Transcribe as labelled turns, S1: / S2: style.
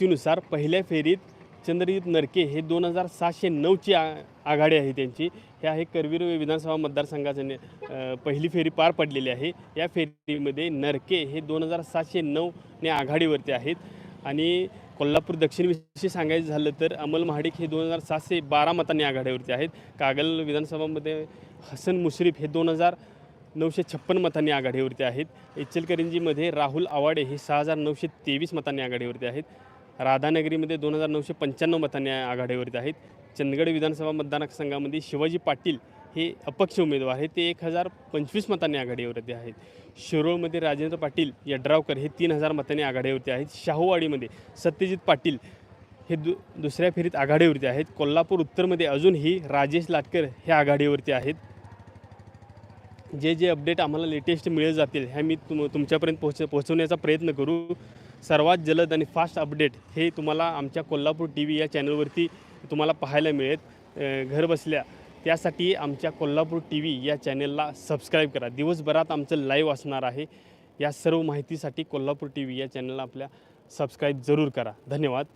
S1: माहितीनुसार पहिल्या फेरीत चंद्रजित नरके हे दोन हजार सहाशे नऊची आ आघाडी आहे त्यांची. हे आहे करवीर विधानसभा मतदारसंघाचे पहिली फेरी पार पडलेली आहे. या फेरीमध्ये नरके हे दोन हजार सातशे नऊने आघाडीवरती आहेत. आणि कोल्हापूर दक्षिणविषयी सांगायचं झालं तर अमल महाडिक हे दोन हजार सातशे बारा मतांनी आघाडीवरती आहेत. कागल विधानसभामध्ये हसन मुश्रीफ हे दोन हजार नऊशे छप्पन मतांनी आघाडीवरती आहेत. इचलकरंजीमध्ये राहुल आवाडे हे सहा हजार नऊशे तेवीस मतांनी आघाडीवरती आहेत. राधानगरीमध्ये दोन हजार नऊशे पंच्याण्णव मतांनी आघाडीवरती आहेत. चंदगड विधानसभा मतदारसंघामध्ये शिवाजी पाटील हे अपक्ष उमेदवार आहेत. ते एक हजार पंचवीस मतांनी आघाडीवरती आहेत. शिरोळमध्ये राजेंद्र पाटील यड्रावकर हे तीन हजार मतांनी आघाडीवरती आहेत. शाहूवाडीमध्ये सत्यजित पाटील हे दु दुसऱ्या फेरीत आघाडीवरती आहेत. कोल्हापूर उत्तरमध्ये अजूनही राजेश लाटकर हे आघाडीवरती आहेत. जे जे अपडेट आम्हाला लेटेस्ट मिळत जातील ह्या मी तुम तुमच्यापर्यंत पोहोच पोहोचवण्याचा प्रयत्न करू. सर्वात जलद आणि फास्ट अपडेट हे तुम्हाला आमच्या कोल्हापूर टी व्ही या चॅनलवरती तुम्हाला पाहायला मिळेल. घरबसल्या घर बसल्या. त्यासाठी आमच्या कोल्हापूर टी व्ही या चॅनलला सबस्क्राईब करा. दिवसभरात आमचं लाईव्ह असणार आहे. या सर्व माहितीसाठी कोल्हापूर टी व्ही या चॅनलला आपल्या सबस्क्राईब जरूर करा. धन्यवाद.